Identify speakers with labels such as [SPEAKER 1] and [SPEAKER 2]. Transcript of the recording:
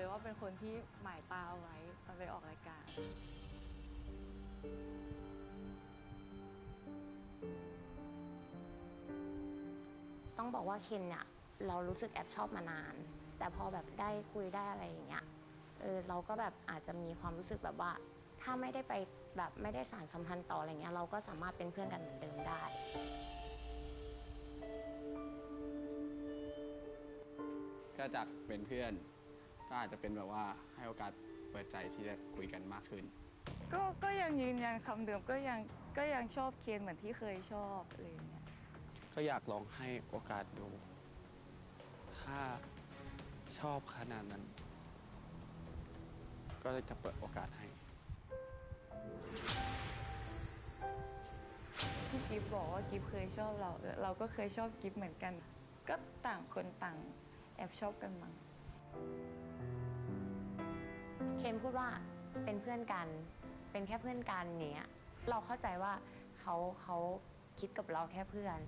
[SPEAKER 1] เลยว่าเป็นคนที่หมายตาเอาไว้ตอนไปออกรายการ
[SPEAKER 2] ต้องบอกว่าเคนเนี่ยเรารู้สึกแอบชอบมานาน แต่พอแบบได้คุยได้อะไรอย่างเงี้ยเออเราก็แบบอาจจะมีความรู้สึกแบบว่า ถ้าไม่ได้ไปแบบไม่ได้สารสัมพันธ์ต่ออะไรเงี้ยเราก็สามารถเป็นเพื่อนกันเหมือนเดิมได้
[SPEAKER 3] ก็จากเป็นเพื่อน ก็อาจจะเป็นแบบว่าให้โอกาสเปิดใจที่จะคุยกันมากขึ้น
[SPEAKER 1] ก็ก็ยังยืนยันคำเดิมก็ยังก็ยังชอบเคนเหมือนที่เคยชอบอะไรอย่างเงี้ย
[SPEAKER 3] ก็อยากลองให้โอกาสดู ถ้าชอบขนาดนั้น ก็จะเปิดโอกาสให้
[SPEAKER 1] ที่กิฟบอกว่ากิฟเคยชอบเราเออเราก็เคยชอบกิฟเหมือนกัน ก็ต่างคนต่าง แอบชอบกันมั้ง
[SPEAKER 2] เคนพูดว่าเป็นเพื่อนกัน เป็นแค่เพื่อนกันอย่างเนี้ยเราเข้าใจว่าเขาเขาคิดกับเราแค่เพื่อน